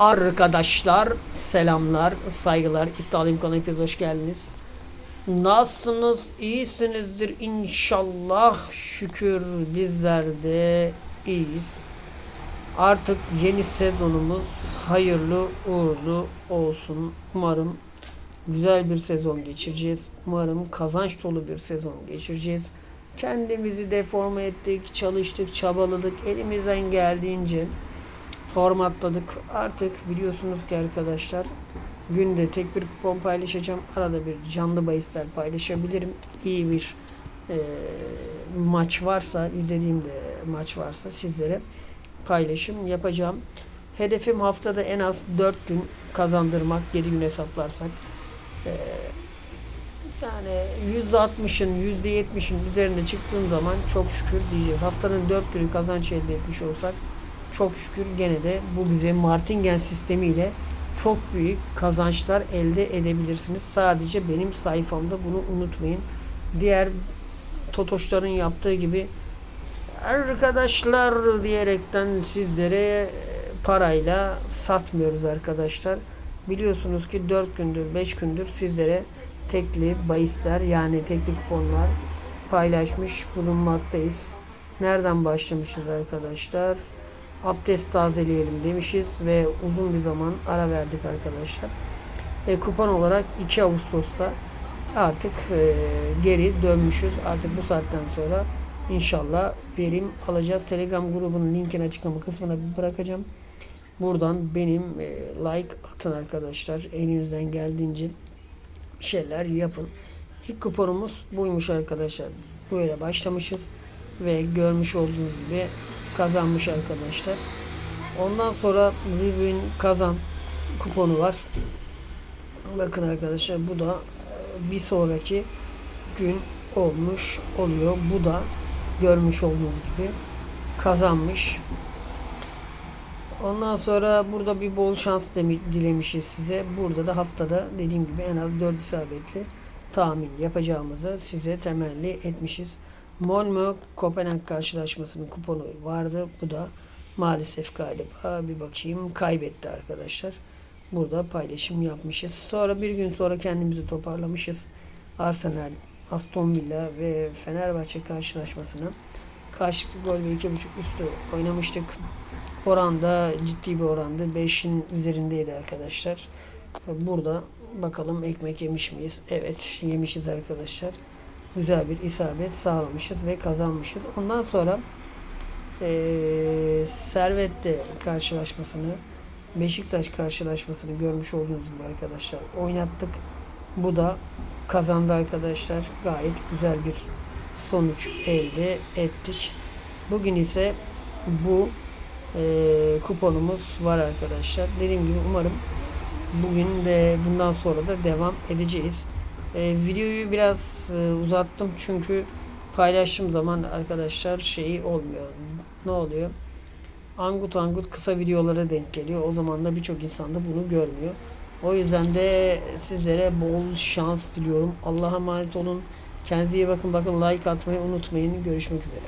Arkadaşlar selamlar, saygılar. İddialıyım kanalına hepiniz hoş geldiniz. Nasılsınız? İyisinizdir inşallah. Şükür bizler de iyiyiz. Artık yeni sezonumuz hayırlı uğurlu olsun. Umarım güzel bir sezon geçireceğiz. Umarım kazanç dolu bir sezon geçireceğiz. Kendimizi deforme ettik, çalıştık, çabaladık. Elimizden geldiğince formatladık. Artık biliyorsunuz ki arkadaşlar günde tek bir kupon paylaşacağım. Arada bir canlı bahisler paylaşabilirim. İyi bir e, maç varsa, izlediğim de maç varsa sizlere paylaşım yapacağım. Hedefim haftada en az 4 gün kazandırmak, 7 gün hesaplarsak. E, yani %60'ın, %70'in üzerine çıktığım zaman çok şükür diyeceğiz. Haftanın 4 günü kazanç elde etmiş olsak çok şükür gene de bu bize Martingen sistemiyle çok büyük kazançlar elde edebilirsiniz. Sadece benim sayfamda bunu unutmayın. Diğer totoşların yaptığı gibi arkadaşlar diyerekten sizlere parayla satmıyoruz arkadaşlar. Biliyorsunuz ki 4 gündür 5 gündür sizlere tekli bahisler yani tekli kuponlar paylaşmış bulunmaktayız. Nereden başlamışız arkadaşlar? Abdest tazeleyelim demişiz ve uzun bir zaman ara verdik arkadaşlar. Ve kupon olarak 2 Ağustos'ta artık e, geri dönmüşüz. Artık bu saatten sonra inşallah verim alacağız. Telegram grubunun linkini açıklama kısmına bırakacağım. Buradan benim e, like atın arkadaşlar. Elinizden geldiğince şeyler yapın. İlk kuponumuz buymuş arkadaşlar. Böyle başlamışız ve görmüş olduğunuz gibi kazanmış arkadaşlar. Ondan sonra Rubin kazan kuponu var. Bakın arkadaşlar bu da e, bir sonraki gün olmuş oluyor. Bu da görmüş olduğunuz gibi kazanmış. Ondan sonra burada bir bol şans dilemişiz size. Burada da haftada dediğim gibi en az 4 isabetli tahmin yapacağımızı size temelli etmişiz. Malmö Kopenhag karşılaşmasının kuponu vardı. Bu da maalesef galiba bir bakayım kaybetti arkadaşlar. Burada paylaşım yapmışız. Sonra bir gün sonra kendimizi toparlamışız. Arsenal, Aston Villa ve Fenerbahçe karşılaşmasını karşılıklı gol ve 2.5 üstü oynamıştık. Oranda ciddi bir orandı. 5'in üzerindeydi arkadaşlar. Burada bakalım ekmek yemiş miyiz? Evet yemişiz arkadaşlar. Güzel bir isabet sağlamışız ve kazanmışız. Ondan sonra eee Servet'te karşılaşmasını Beşiktaş karşılaşmasını görmüş olduğunuz gibi arkadaşlar oynattık. Bu da kazandı arkadaşlar. Gayet güzel bir sonuç elde ettik. Bugün ise bu eee, kuponumuz var arkadaşlar. Dediğim gibi umarım bugün de bundan sonra da devam edeceğiz. Eee, videoyu biraz eee, uzattım çünkü paylaştığım zaman arkadaşlar şeyi olmuyor. Ne oluyor? Angut angut kısa videolara denk geliyor. O zaman da birçok insan da bunu görmüyor. O yüzden de sizlere bol şans diliyorum. Allah'a emanet olun. Kendinize iyi bakın. Bakın like atmayı unutmayın. Görüşmek üzere.